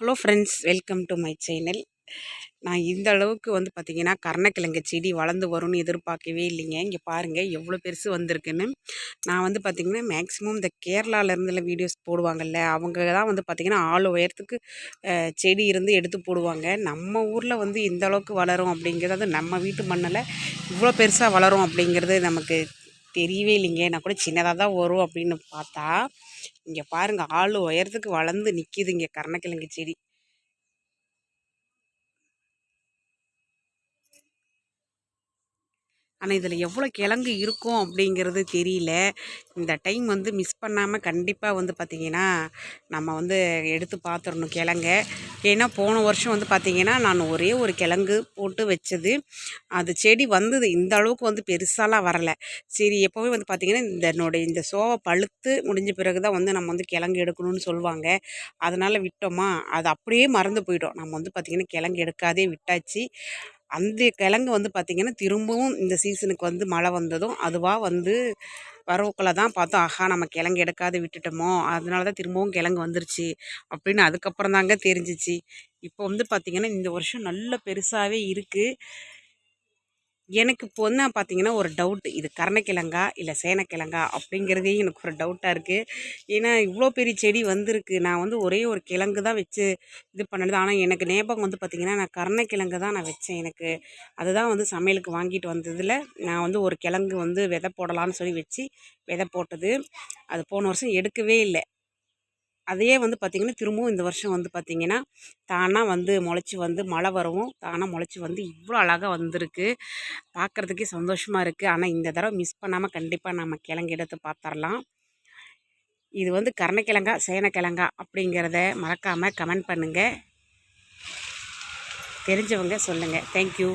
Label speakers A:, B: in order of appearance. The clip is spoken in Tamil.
A: Hello friends welcome to my channel. நான் இந்த அளவுக்கு வந்து பார்த்திங்கன்னா கருணக்கிழங்கு செடி வளர்ந்து வரும்னு எதிர்பார்க்கவே இல்லைங்க. இங்கே பாருங்கள் எவ்வளோ பெருசு வந்திருக்குன்னு. நான் வந்து பார்த்திங்கன்னா மேக்ஸிமம் இந்த கேரளாவிலேருந்துல வீடியோஸ் போடுவாங்கல்ல அவங்க தான் வந்து பார்த்திங்கன்னா ஆள் உயரத்துக்கு செடி இருந்து எடுத்து போடுவாங்க. நம்ம ஊரில் வந்து இந்த அளவுக்கு வளரும் அப்படிங்கிறது நம்ம வீட்டு மண்ணில் இவ்வளோ பெருசாக வளரும் அப்படிங்கிறது நமக்கு தெரியவே இல்லைங்க. நான் கூட சின்னதாக தான் வரும் அப்படின்னு பார்த்தா இங்கே பாருங்கள் ஆள் உயரத்துக்கு வளர்ந்து நிற்கிது இங்கே கருணக்கிழங்கு செடி. ஆனால் இதில் எவ்வளோ கிழங்கு இருக்கும் அப்படிங்கிறது தெரியல. இந்த டைம் வந்து மிஸ் பண்ணாமல் கண்டிப்பாக வந்து பார்த்திங்கன்னா நம்ம வந்து எடுத்து பார்த்துடணும் கிழங்க. ஏன்னா போன வருஷம் வந்து பார்த்திங்கன்னா நான் ஒரே ஒரு கிழங்கு போட்டு வச்சது. அது செடி வந்தது. இந்த அளவுக்கு வந்து பெருசாலாம் வரலை. சரி எப்போவே வந்து பார்த்திங்கன்னா இந்த என்னுடைய இந்த சோவை பழுத்து முடிஞ்ச பிறகு தான் வந்து நம்ம வந்து கிழங்கு எடுக்கணும்னு சொல்லுவாங்க. அதனால் விட்டோமா? அது அப்படியே மறந்து போயிட்டோம் நம்ம வந்து பார்த்திங்கன்னா கிழங்கு எடுக்காதே விட்டாச்சு. அந்த கிழங்கு வந்து பார்த்திங்கன்னா திரும்பவும் இந்த சீசனுக்கு வந்து மழை வந்ததும் அதுவாக வந்து வரவுக்குள்ள தான் பார்த்தோம் ஆஹா நம்ம கிழங்கு எடுக்காது விட்டுட்டோமோ அதனால தான் திரும்பவும் கிழங்கு வந்துருச்சு. அப்படின்னு அதுக்கப்புறம் தாங்க தெரிஞ்சிச்சு. இப்போ வந்து பார்த்திங்கன்னா இந்த வருஷம் நல்ல பெருசாகவே இருக்குது எனக்கு இப்போ என்ன பார்த்தீங்கன்னா ஒரு டவுட் இது கருணக்கிழங்கா இல்லை சேனக்கிழங்கா அப்படிங்கிறதே எனக்கு ஒரு டவுட்டாக இருக்குது ஏன்னா இவ்வளோ பெரிய செடி வந்திருக்கு. நான் வந்து ஒரே ஒரு கிழங்கு தான் வச்சு இது பண்ணது. ஆனால் எனக்கு ஞாபகம் வந்து பார்த்திங்கன்னா நான் கருணக்கிழங்கு தான் நான் வச்சேன். எனக்கு அதுதான் வந்து சமையலுக்கு வாங்கிட்டு வந்ததில். நான் வந்து ஒரு கிழங்கு வந்து விதை போடலான்னு சொல்லி வச்சு விதை போட்டது. அது போன வருஷம் எடுக்கவே இல்லை. அதையே வந்து பார்த்திங்கன்னா திரும்பவும் இந்த வருஷம் வந்து பார்த்திங்கன்னா தானாக வந்து முளைச்சி வந்து மழை வரவும் தானாக முளைச்சி வந்து இவ்வளோ அழகாக வந்திருக்கு. பார்க்குறதுக்கே சந்தோஷமாக இருக்குது ஆனால் இந்த தடவை மிஸ் பண்ணாமல் கண்டிப்பாக நம்ம கிழங்கு எடுத்து பார்த்துடலாம் இது வந்து கருணக்கிழங்கா சேனக்கிழங்கா அப்படிங்கிறத மறக்காமல் கமெண்ட் பண்ணுங்கள் தெரிஞ்சவங்க சொல்லுங்கள் தேங்க்யூ